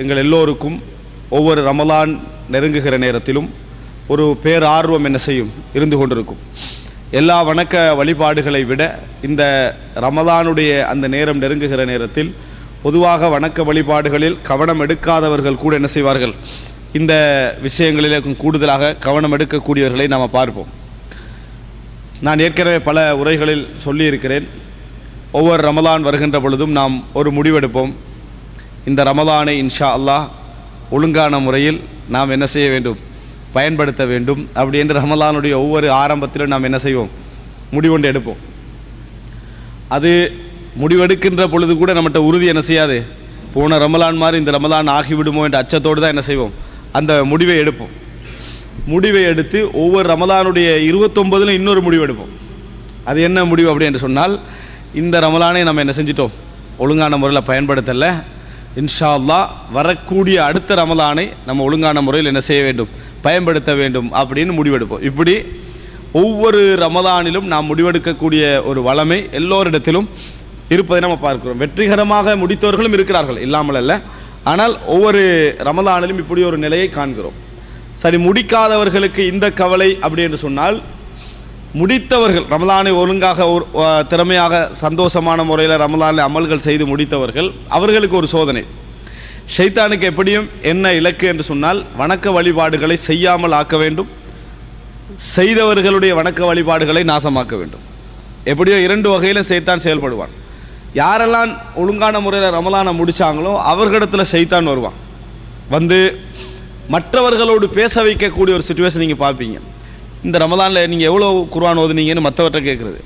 எங்கள் எல்லோருக்கும் ஒவ்வொரு ரமலான் நெருங்குகிற நேரத்திலும் ஒரு பேரார்வம் என்ன செய்யும் இருந்து கொண்டிருக்கும். எல்லா வணக்க வழிபாடுகளை விட இந்த ரமலானுடைய அந்த நேரம் நெருங்குகிற நேரத்தில் பொதுவாக வணக்க வழிபாடுகளில் கவனம் எடுக்காதவர்கள் கூட என்ன செய்வார்கள்? இந்த விஷயங்களிலே கூடுதலாக கவனம் எடுக்கக்கூடியவர்களை நாம் பார்ப்போம். நான் ஏற்கனவே பல உரைகளில் சொல்லியிருக்கிறேன். ஒவ்வொரு ரமலான் வருகின்ற பொழுதும் நாம் ஒரு முடிவெடுப்போம். இந்த ரமலானை இன்ஷா அல்லாஹ் ஒழுங்கான முறையில் நாம் என்ன செய்ய வேண்டும்? பயன்படுத்த வேண்டும். அப்படி என்று ரமலானுடைய ஒவ்வொரு ஆரம்பத்திலும் நாம் என்ன செய்வோம்? முடிவொண்டு எடுப்போம். அது முடிவெடுக்கின்ற பொழுது கூட நம்மகிட்ட உறுதி என்ன செய்யாது? போன ரமலான் மாதிரி இந்த ரமலான் ஆகிவிடுமோ என்ற அச்சத்தோடு தான் என்ன செய்வோம்? அந்த முடிவை எடுப்போம். முடிவை எடுத்து ஒவ்வொரு ரமலானுடைய இருபத்தொன்பதிலும் இன்னொரு முடிவு எடுப்போம். அது என்ன முடிவு அப்படி என்று சொன்னால் இந்த ரமலானை நம்ம என்ன செஞ்சிட்டோம்? ஒழுங்கான முறையில் பயன்படுத்தலை. இன்ஷா அல்லா வரக்கூடிய அடுத்த ரமலானை நம்ம ஒழுங்கான முறையில் என்ன செய்ய வேண்டும்? பயன்படுத்த வேண்டும் அப்படின்னு முடிவெடுப்போம். இப்படி ஒவ்வொரு ரமலானிலும் நாம் முடிவெடுக்கக்கூடிய ஒரு வளமை எல்லோரிடத்திலும் இருப்பதை நம்ம பார்க்கிறோம். வெற்றிகரமாக முடித்தவர்களும் இருக்கிறார்கள் இல்லாமல் அல்ல. ஆனால் ஒவ்வொரு ரமலானிலும் இப்படி ஒரு நிலையை காண்கிறோம். சரி முடிக்காதவர்களுக்கு இந்த கவலை அப்படி என்று சொன்னால் முடித்தவர்கள் ரமலானை ஒழுங்காக ஒரு திறமையாக சந்தோஷமான முறையில் ரமலானில் அமல்கள் செய்து முடித்தவர்கள் அவர்களுக்கு ஒரு சோதனை. ஷைத்தானுக்கு எப்படியும் என்ன இலக்கு என்று சொன்னால் வணக்க வழிபாடுகளை செய்யாமல் ஆக்க வேண்டும். செய்தவர்களுடைய வணக்க வழிபாடுகளை நாசமாக்க வேண்டும். எப்படியோ இரண்டு வகையிலும் சைத்தான் செயல்படுவான். யாரெல்லாம் ஒழுங்கான முறையில் ரமலானை முடித்தாங்களோ அவர்களிடத்தில் சைத்தான் வருவான். வந்து மற்றவர்களோடு பேச வைக்கக்கூடிய ஒரு சுச்சுவேஷன் நீங்கள் பார்ப்பீங்க. இந்த ரமதானில் நீங்கள் எவ்வளோ குர்வான் ஓதுனீங்கன்னு மற்றவர்கிட்ட கேட்குறது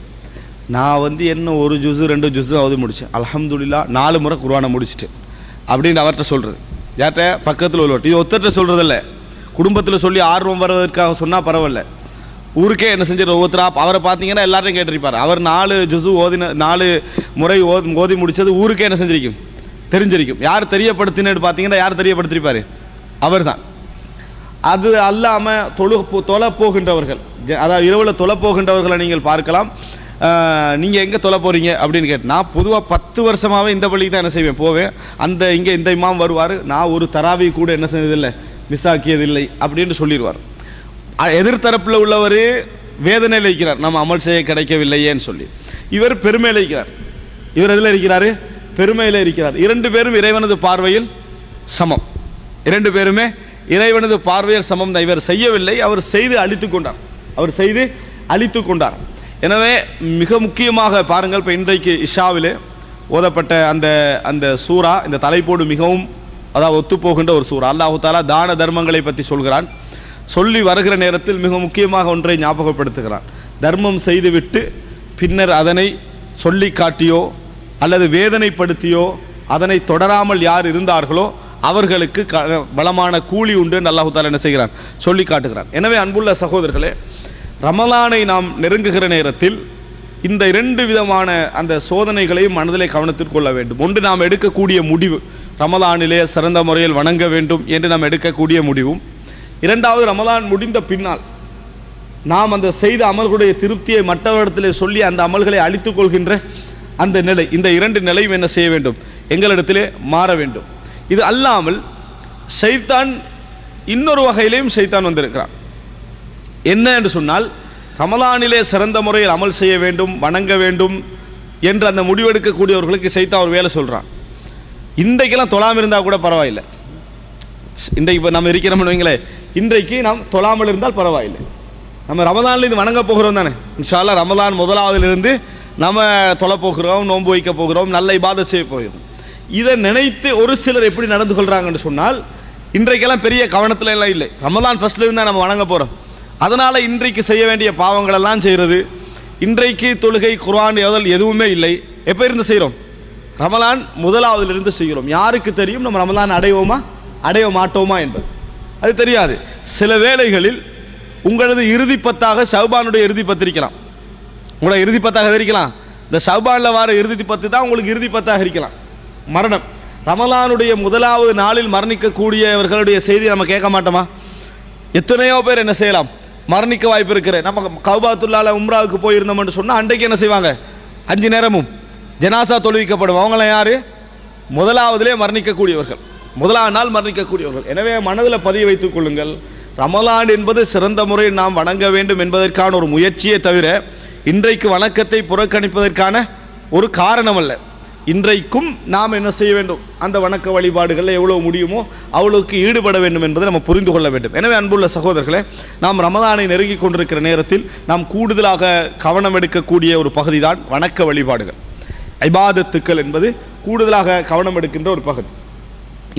நான் வந்து என்ன ஒரு ஜூஸு ரெண்டு ஜூஸு ஓதி முடித்தேன் அலமதுல்லா நாலு முறை குர்வானை முடிச்சிட்டேன் அப்படின்னு அவர்கிட்ட சொல்கிறது யார்கிட்ட பக்கத்தில் உள்ளவர்கிட்ட இது ஒருத்தர்கிட்ட சொல்கிறதில்ல குடும்பத்தில் சொல்லி ஆர்வம் வர்றதற்காக சொன்னால் பரவாயில்ல. ஊருக்கே என்ன செஞ்சிரு ஒவ்வொருத்தரா? அவரை பார்த்தீங்கன்னா எல்லாரையும் கேட்டிருப்பார். அவர் நாலு ஜுசு ஓதின நாலு முறை ஓதி ஓதி முடித்தது ஊருக்கே என்ன செஞ்சிருக்கும்? தெரிஞ்சிருக்கும். யார் தெரியப்படுத்தினு பார்த்தீங்கன்னா யார் தெரியப்படுத்தியிருப்பார் அவர் தான் அது அல்லாமல் தொழு தொலை போகின்றவர்கள் அதாவது இரவில் தொலை போகின்றவர்களை நீங்கள் பார்க்கலாம். நீங்கள் எங்கே தொலை போகிறீங்க அப்படின்னு கேட்டு நான் பொதுவாக பத்து வருஷமாகவே இந்த பள்ளிக்கு தான் என்ன செய்வேன் போவேன். அந்த இங்கே இந்த இமாம் வருவார் நான் ஒரு தராவி கூட என்ன செஞ்சதில்லை மிஸ் ஆக்கியதில்லை அப்படின்னு சொல்லிடுவார். எதிர்த்தரப்பில் உள்ளவர் வேதனையில் இருக்கிறார் நம்ம அமல் செய்ய கிடைக்கவில்லையேன்னு சொல்லி. இவர் பெருமை இருக்கிறார். இவர் எதில் இருக்கிறார்? பெருமையில் இருக்கிறார். இரண்டு பேரும் இறைவனது பார்வையில் சமம். இரண்டு பேருமே இறைவனது பார்வையர் சமம் தான். இவர் செய்யவில்லை அவர் செய்து அழித்து கொண்டார். அவர் செய்து அழித்து கொண்டார். எனவே மிக முக்கியமாக பாருங்கள் இப்போ இன்றைக்கு இஷாவிலே ஓதப்பட்ட அந்த அந்த சூரா இந்த தலைப்போடு மிகவும் அதாவது ஒத்துப்போகின்ற ஒரு சூறா. அல்லாஹு தாலா தான தர்மங்களை பற்றி சொல்கிறான். சொல்லி வருகிற நேரத்தில் மிக முக்கியமாக ஒன்றை ஞாபகப்படுத்துகிறான். தர்மம் செய்துவிட்டு பின்னர் அதனை சொல்லி காட்டியோ அல்லது வேதனைப்படுத்தியோ அதனை தொடராமல் யார் இருந்தார்களோ அவர்களுக்கு க பலமான கூலி உண்டு என்று என்ன செய்கிறான்? சொல்லி காட்டுகிறான். எனவே அன்புள்ள சகோதரர்களே ரமலானை நாம் நெருங்குகிற நேரத்தில் இந்த இரண்டு விதமான அந்த சோதனைகளையும் மனதிலே கவனத்தில் கொள்ள வேண்டும். ஒன்று நாம் எடுக்கக்கூடிய முடிவு ரமலானிலே சிறந்த முறையில் வணங்க வேண்டும் என்று நாம் எடுக்கக்கூடிய முடிவும். இரண்டாவது ரமலான் முடிந்த பின்னால் நாம் அந்த செய்த அமல்களுடைய திருப்தியை மற்றவரிடத்திலே சொல்லி அந்த அமல்களை அழித்துக் கொள்கின்ற அந்த நிலை இந்த இரண்டு நிலையும் என்ன செய்ய வேண்டும்? எங்களிடத்திலே மாற வேண்டும். இது அல்லாமல் சைத்தான் இன்னொரு வகையிலேயும் சைத்தான் வந்திருக்கிறான். என்ன என்று சொன்னால் ரமலானிலே சிறந்த முறையில் அமல் செய்ய வேண்டும் வணங்க வேண்டும் என்று அந்த முடிவெடுக்கக்கூடியவர்களுக்கு சைத்தான் ஒரு வேலை சொல்கிறான் இன்றைக்கெல்லாம் தொழாமல் இருந்தால் கூட பரவாயில்லை. இன்றைக்கு இப்போ நம்ம இருக்கிறோம்னு வைங்களேன் இன்றைக்கு நாம் தொழாமல் இருந்தால் பரவாயில்லை. நம்ம ரமதானில் இது வணங்க போகிறோம் தானே? இன்ஷால்லா ரமதான் முதலாவதுலேருந்து நம்ம தொலை போகிறோம் நோன்பு வைக்க போகிறோம் நல்ல இபாதத் செய்ய போகிறோம். இதை நினைத்து ஒரு சிலர் எப்படி நடந்து கொள்கிறாங்கன்னு சொன்னால் இன்றைக்கெல்லாம் பெரிய கவனத்துல எல்லாம் இல்லை ரமதான் ஃபஸ்ட்லேருந்து தான் நம்ம வணங்க போகிறோம் அதனால் இன்றைக்கு செய்ய வேண்டிய பாவங்களெல்லாம் செய்கிறது இன்றைக்கு தொழுகை குர்ஆன் எதல் எதுவுமே இல்லை. எப்போ இருந்து செய்கிறோம் ரமலான் முதலாவதிலிருந்து செய்கிறோம். யாருக்கு தெரியும்? நம்ம ரமலான் அடைவோமா? அடைய மாட்டோமா என்பது. அது தெரியாது. சில வேளைகளில் உங்களது இறுதி பத்தாக ஷவுபானுடைய இறுதி பத்திரிக்கலாம் உங்களோட இறுதி பத்தாக இருக்கலாம் இந்த ஷவுபானில் வர இறுதி பத்து தான் உங்களுக்கு இறுதி பத்தாக இருக்கலாம். மரணம். ரமலானுடைய முதலாவது நாளில் மரணிக்கக்கூடியவர்களுடைய செய்தி நம்ம கேட்க மாட்டோமா? எத்தனையோ பேர் என்ன செய்யலாம்? மரணிக்க வாய்ப்பு இருக்கிற நம்ம கௌபாத்துல்லால உம்ராவுக்கு போயிருந்தோம்னு சொன்னால் அன்றைக்கு என்ன செய்வாங்க? அஞ்சு நேரமும் ஜனாசா தொழுவிக்கப்படும் அவங்களாம் யாரு? முதலாவதிலே மரணிக்கக்கூடியவர்கள். முதலாவது நாள் மரணிக்கக்கூடியவர்கள். எனவே மனதில் பதிய வைத்துக் கொள்ளுங்கள். ரமலான் என்பது சிறந்த முறையில் நாம் வணங்க வேண்டும் என்பதற்கான ஒரு முயற்சியே தவிர இன்றைக்கு வணக்கத்தை புறக்கணிப்பதற்கான ஒரு காரணம் அல்ல. இன்றைக்கும் நாம் என்ன செய்ய வேண்டும்? அந்த வணக்க வழிபாடுகளில் எவ்வளோ முடியுமோ அவ்வளோக்கு ஈடுபட வேண்டும் என்பதை நம்ம புரிந்து கொள்ள வேண்டும். எனவே அன்புள்ள சகோதரர்களே நாம் ரமதானை நெருங்கி கொண்டிருக்கிற நேரத்தில் நாம் கூடுதலாக கவனம் எடுக்கக்கூடிய ஒரு பகுதி தான் வணக்க வழிபாடுகள். ஐபாதத்துக்கள் என்பது கூடுதலாக கவனம் எடுக்கின்ற ஒரு பகுதி.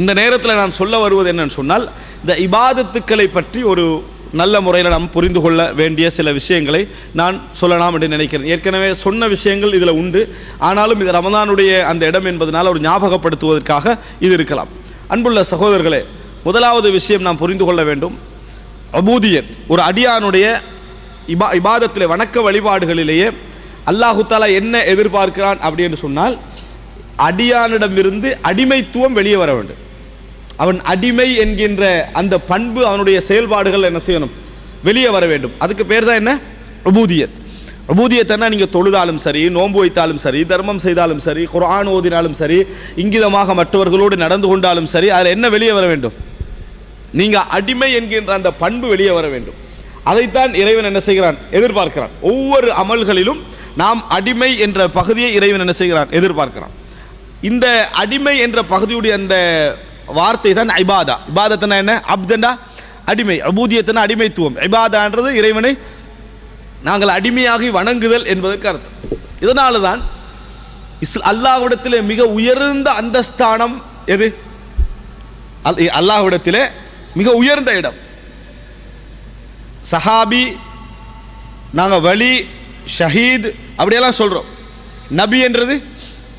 இந்த நேரத்தில் நான் சொல்ல வருவது என்னன்னு சொன்னால் இந்த இபாதத்துக்களை பற்றி ஒரு நல்ல முறையில் நாம் புரிந்து கொள்ள வேண்டிய சில விஷயங்களை நான் சொல்லலாம் என்று நினைக்கிறேன். ஏற்கனவே சொன்ன விஷயங்கள் இதில் உண்டு. ஆனாலும் இது ரமதானுடைய அந்த இடம் என்பதனால் ஒரு ஞாபகப்படுத்துவதற்காக இது இருக்கலாம். அன்புள்ள சகோதரர்களே முதலாவது விஷயம் நாம் புரிந்து கொள்ள வேண்டும். அபூதியத் ஒரு அடியானுடைய இபா இபாதத்தில் வணக்க வழிபாடுகளிலேயே அல்லாஹு தாலா என்ன எதிர்பார்க்கிறான் அப்படின்னு சொன்னால் அடியானிடமிருந்து அடிமைத்துவம் வெளியே வர வேண்டும். அவன் அடிமை என்கின்ற அந்த பண்பு அவனுடைய செயல்பாடுகள் என்ன செய்யணும்? வெளியே வர வேண்டும். அதுக்கு பேர் தான் என்ன? ரபூதியத் ரபூதியத்தைன்னா நீங்கள் தொழுதாலும் சரி நோன்பு வைத்தாலும் சரி தர்மம் செய்தாலும் சரி குரான் ஓதினாலும் சரி இங்கிதமாக மற்றவர்களோடு நடந்து கொண்டாலும் சரி அதில் என்ன வெளியே வர வேண்டும்? நீங்கள் அடிமை என்கின்ற அந்த பண்பு வெளியே வர வேண்டும். அதைத்தான் இறைவன் என்ன செய்கிறான்? எதிர்பார்க்கிறான். ஒவ்வொரு அமல்களிலும் நாம் அடிமை என்ற பகுதியை இறைவன் என்ன செய்கிறான்? எதிர்பார்க்கிறான். இந்த அடிமை என்ற பகுதியுடைய அந்த வார்த்தை தான் ஐபாதா இபாதத்தனா என்ன? அப்தண்டா? அடிமை. அபூதியத்தின அடிமைத்துவம். ஐபாதான்றது இறைவனை நாங்கள் அடிமையாகி வணங்குதல் என்பதற்கு அர்த்தம். இதனால தான் இஸ் அல்லாஹ்விடத்திலே மிக உயர்ந்த அந்தஸ்தானம் எது? அல் அல்லாஹ்விடத்திலே மிக உயர்ந்த இடம். சஹாபி நாங்கள் வலி ஷஹீத் அப்படியெல்லாம் சொல்கிறோம் நபி என்றது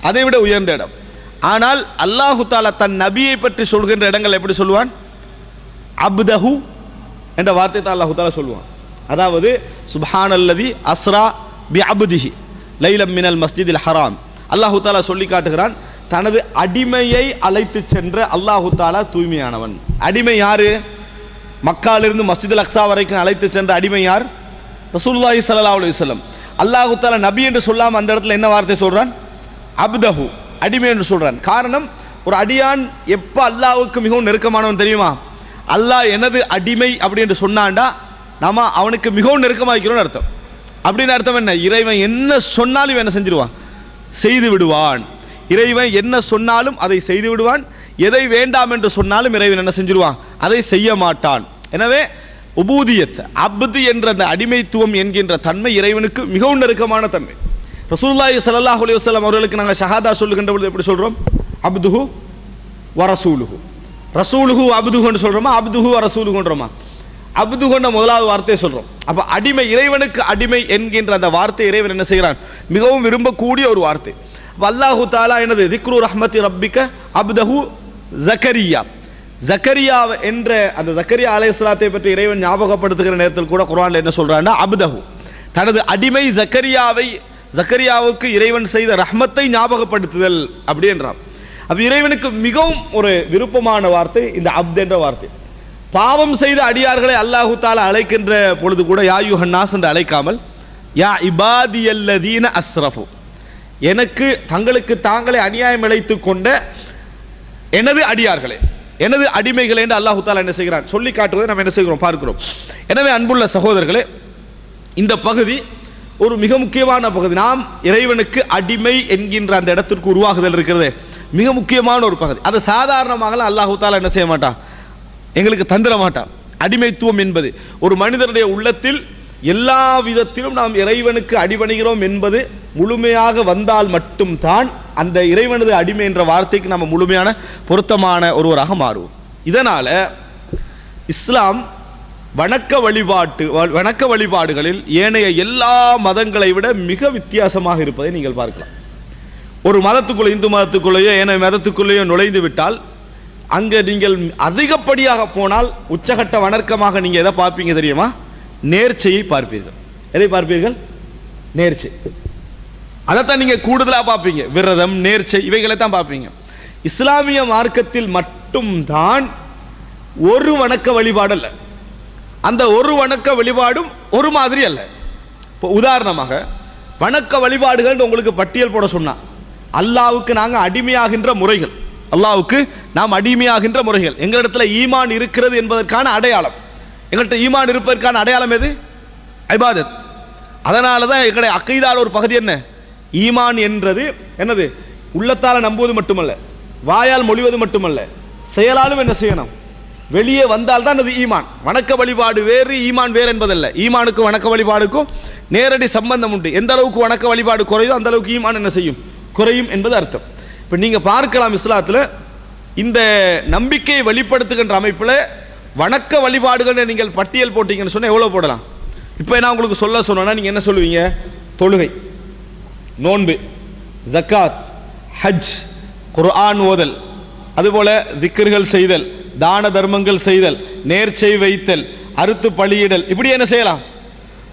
அதை விட உயர்ந்த இடம். ஆனால் அல்லாஹு தாலா தன் நபியை பற்றி சொல்கின்ற இடங்கள் எப்படி சொல்லுவான்? அப்தஹு என்ற வார்த்தை தான் அல்லாஹு தாலா சொல்லுவான். அதாவது சுப்ஹான் அல்லதி அஸ்ரா பி அபுதிஹி லைலம் மினல் மஸ்ஜிதில் ஹராம். அல்லாஹு தாலா சொல்லி காட்டுகிறான் தனது அடிமையை அழைத்து சென்ற அல்லாஹு தாலா தூய்மையானவன். அடிமை யாரு? மக்காலிருந்து மஸ்ஜித் அக்ஸா வரைக்கும் அழைத்து சென்ற அடிமை யார்? ரசூல்லாஹி சல்லா அலைஹி வஸல்லம். அல்லாஹு தாலா நபி என்று சொல்லாமல் அந்த இடத்துல என்ன வார்த்தை சொல்கிறான் அப்தஹு. அடிமை என்று சொல்றான். காரணம் ஒரு அடியான் எப்ப அல்லாவுக்கு மிகவும் நெருக்கமானவன் தெரியுமா? அல்லாஹ் எனது அடிமை அப்படி என்று சொன்னான்டா நம்ம அவனுக்கு மிகவும் நெருக்கமாக்கிறோம்னு அர்த்தம். அப்படின்னு அர்த்தம் என்ன? இறைவன் என்ன சொன்னாலும் இவன் என்ன செஞ்சிருவான்? செய்து விடுவான். இறைவன் என்ன சொன்னாலும் அதை செய்து விடுவான். எதை வேண்டாம் என்று சொன்னாலும் இறைவன் என்ன செஞ்சிருவான்? அதை செய்ய மாட்டான். எனவே உபூதியத் அப்து என்ற அந்த அடிமைத்துவம் என்கின்ற தன்மை இறைவனுக்கு மிகவும் நெருக்கமான தன்மை. ரசூலுல்லாஹி சல்லாஹ் அலி வஸ்லாம் அவர்களுக்கு நாங்கள் ஷஹாதா சொல்லுகின்ற பொழுது எப்படி சொல்கிறோம் அப்துஹு வரசூலுஹு ரசூலுஹு. அப்துஹுன்னு சொல்கிறோமா அப்துஹு வரசூலுகுன்றோமா அப்து முதலாவது வார்த்தையை சொல்கிறோம் அப்போ அடிமை இறைவனுக்கு அடிமை என்கின்ற அந்த வார்த்தை இறைவன் என்ன செய்கிறான்? மிகவும் விரும்பக்கூடிய ஒரு வார்த்தை. வல்லாஹு தாலா என்னது? திக்ரு ரஹ்மத்தி ரப்பிக்க அப்தஹு ஜக்கரியா. ஜக்கரியா என்ற அந்த ஜக்கரியா அலைஹிஸ்ஸலாத்தை பற்றி இறைவன் ஞாபகப்படுத்துகிற நேரத்தில் கூட குரான்ல என்ன சொல்றான்னா அப்தஹு. தனது அடிமை ஜக்கரியாவை ஜக்கரியாவுக்கு இறைவன் செய்த ரஹ்மத்தை ஞாபகப்படுத்துதல் அப்படி என்றான். அப்ப இறைவனுக்கு மிகவும் ஒரு விருப்பமான வார்த்தை இந்த அப்த் என்ற வார்த்தை. பாவம் செய்த அடியார்களை அல்லாஹு தாலா அழைக்கின்ற பொழுது கூட யா யுஹன்னாஸ் என்று அழைக்காமல் யா இபாதியல்லதீன அஸ்ரஃபு. எனக்கு தங்களுக்கு தாங்களே அநியாயம் இழைத்து கொண்ட எனது அடியார்களே எனது அடிமைகளே என்று அல்லாஹு தாலா என்ன செய்கிறான்? சொல்லி காட்டுவதை நம்ம என்ன செய்கிறோம்? பார்க்கிறோம். எனவே அன்புள்ள சகோதரர்களே இந்த பகுதி ஒரு மிக முக்கியமான பகுதி. நாம் இறைவனுக்கு அடிமை என்கின்ற அந்த இடத்திற்கு உருவாகுதல் இருக்கிறது. மிக முக்கியமான ஒரு பகுதி. அதை சாதாரணமாகலாம் அல்லாஹு தாலா என்ன செய்ய மாட்டான்? எங்களுக்கு தந்திர மாட்டான். அடிமைத்துவம் என்பது ஒரு மனிதனுடைய உள்ளத்தில் எல்லா விதத்திலும் நாம் இறைவனுக்கு அடிபணிகிறோம் என்பது முழுமையாக வந்தால் மட்டும்தான் அந்த இறைவனது அடிமை என்ற வார்த்தைக்கு நம்ம முழுமையான பொருத்தமான ஒருவராக மாறுவோம். இதனால் இஸ்லாம் வணக்க வழிபாட்டு வ- வணக்க வழிபாடுகளில் ஏனைய எல்லா மதங்களை விட மிக வித்தியாசமாக இருப்பதை நீங்கள் பார்க்கலாம். ஒரு மதத்துக்குள்ளே இந்து மதத்துக்குள்ளேயோ ஏனைய மதத்துக்குள்ளேயோ நுழைந்து விட்டால் அங்கே நீங்கள் அதிகப்படியாக போனால் உச்சகட்ட வணக்கமாக நீங்கள் எதை பார்ப்பீங்க தெரியுமா? நேர்ச்சையை பார்ப்பீர்கள். எதை பார்ப்பீர்கள்? நேர்ச்சை அதைத்தான் நீங்கள் கூடுதலாக பார்ப்பீங்க. விரதம் நேர்ச்சை இவைகளை தான் பார்ப்பீங்க. இஸ்லாமிய மார்க்கத்தில் மட்டும்தான் ஒரு வணக்க வழிபாடு இல்லை அந்த ஒரு வணக்க வழிபாடும் ஒரு மாதிரி அல்ல. இப்போ உதாரணமாக வணக்க வழிபாடுகள் உங்களுக்கு பட்டியல் போட சொன்னான் அல்லாவுக்கு நாங்கள் அடிமையாகின்ற முறைகள் அல்லாவுக்கு நாம் அடிமையாகின்ற முறைகள் எங்களிடத்துல ஈமான் இருக்கிறது என்பதற்கான அடையாளம். எங்கள்கிட்ட ஈமான் இருப்பதற்கான அடையாளம் எது? ஐபாதத். அதனால தான் எங்களுடைய அக்கைதால் ஒரு பகுதி என்ன? ஈமான் என்றது என்னது? உள்ளத்தால் நம்புவது மட்டுமல்ல வாயால் மொழிவது மட்டுமல்ல செயலாலும் என்ன செய்யணும்? வெளியே வந்தால் தான் அது ஈமான். வணக்க வழிபாடு வேறு ஈமான் வேறு என்பதல்ல. ஈமானுக்கும் வணக்க வழிபாடுக்கும் நேரடி சம்பந்தம் உண்டு. எந்த அளவுக்கு வணக்க வழிபாடு குறையுதோ அந்த அளவுக்கு ஈமான் என்ன செய்யும்? குறையும் என்பது அர்த்தம். இப்போ நீங்கள் பார்க்கலாம் இஸ்லாத்தில் இந்த நம்பிக்கையை வெளிப்படுத்துகின்ற அமைப்பில் வணக்க வழிபாடுகளை நீங்கள் பட்டியல் போட்டீங்கன்னு சொன்னால் எவ்வளோ போடலாம்? இப்போ நான் உங்களுக்கு சொல்ல சொன்னேன்னா நீங்கள் என்ன சொல்லுவீங்க? தொழுகை நோன்பு ஜக்காத் ஹஜ் குர்ஆன் ஓதல் அதுபோல் திக்கர்கள் செய்தல் தான தர்மங்கள் செய்தல் நேர்ச்சை வைத்தல் அறுத்து பலியிடல் இப்படி என்ன செய்யலாம்?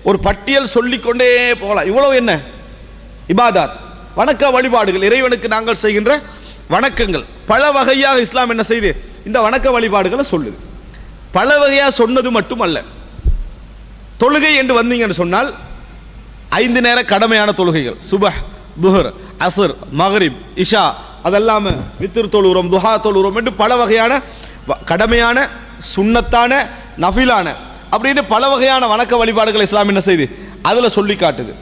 ஒரு பட்டியல் சொல்லிக்கொண்டே போகலாம். இவ்வளவு என்ன? இபாதாத். வணக்க வழிபாடுகள். இறைவனுக்கு நாங்கள் செய்கின்ற வணக்கங்கள். பல வகையாக இஸ்லாம் என்ன செய்து? இந்த வணக்க வழிபாடுகளை சொல்லுது. பல வகையாக சொன்னது மட்டுமல்ல. தொழுகை என்று வந்தீங்கன்னு சொன்னால் ஐந்து நேர கடமையான தொழுகைகள். சுபஹ் துஹர் அசர் மகரிப் இஷா அதெல்லாம வித்திர் தொழுகிறோம் துஹா தொழுகிறோம் என்று பல வகையான கடமையான சுண்ணத்தான நஃபிலான அப்படின்னு பல வகையான வணக்க வழிபாடுகள் இஸ்லாம் என்ன செய்யுது அதில் சொல்லி காட்டுது.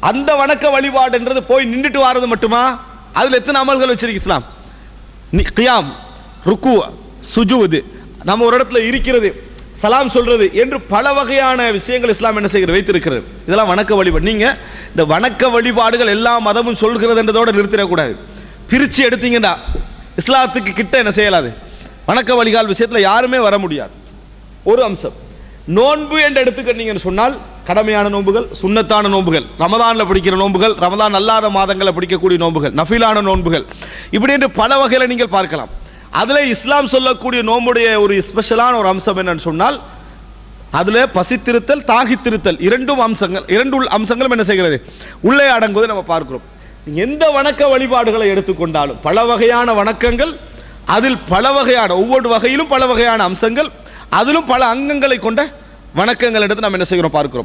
அந்த வணக்க வழிபாடுன்றது போய் நின்றுட்டு வாரது மட்டுமா? அதில் எத்தனை அமல்கள் வச்சிருக்கு இஸ்லாம்? கியாம் ருக்கு சுஜுவது. நம்ம ஒரு இடத்துல இருக்கிறது சலாம் சொல்றது என்று பல வகையான விஷயங்கள் இஸ்லாம் என்ன செய்கிறது வைத்திருக்கிறது. இதெல்லாம் வணக்க வழிபாடு. நீங்க இந்த வணக்க வழிபாடுகள் எல்லா மதமும் சொல்கிறதுன்றதோட நிறுத்திடக்கூடாது. பிரிச்சு எடுத்தீங்கன்னா இஸ்லாத்துக்கு கிட்ட என்ன செய்யலாது? வணக்க வழிகால் விஷயத்தில் யாருமே வர முடியாது. ஒரு அம்சம். நோன்பு என்று எடுத்துக்கிட்டீங்கன்னு சொன்னால் கடமையான நோன்புகள் சுண்ணத்தான நோன்புகள் ரமதானில் பிடிக்கிற நோன்புகள் ரமதான் அல்லாத மாதங்களில் பிடிக்கக்கூடிய நோன்புகள் நஃபிலான நோன்புகள். இப்படி என்று பல வகையில் நீங்கள் பார்க்கலாம். அதில் இஸ்லாம் சொல்லக்கூடிய நோம்புடைய ஒரு ஸ்பெஷலான ஒரு அம்சம் என்னன்னு சொன்னால் அதில் பசித்திருத்தல் தாகித்திருத்தல் இரண்டும் அம்சங்கள் இரண்டு உள் அம்சங்களும் என்ன செய்கிறது? உள்ளே அடங்குவதை நம்ம பார்க்கிறோம். எந்த வணக்க வழிபாடுகளை எடுத்துக்கொண்டாலும் பல வகையான வணக்கங்கள் அதில் பல வகையான ஒவ்வொரு வகையிலும் பல வகையான அம்சங்கள் அதிலும் பல அங்கங்களை கொண்ட வணக்கங்கள் எடுத்து நாம் என்ன செய்கிறோம் பார்க்கிறோம்.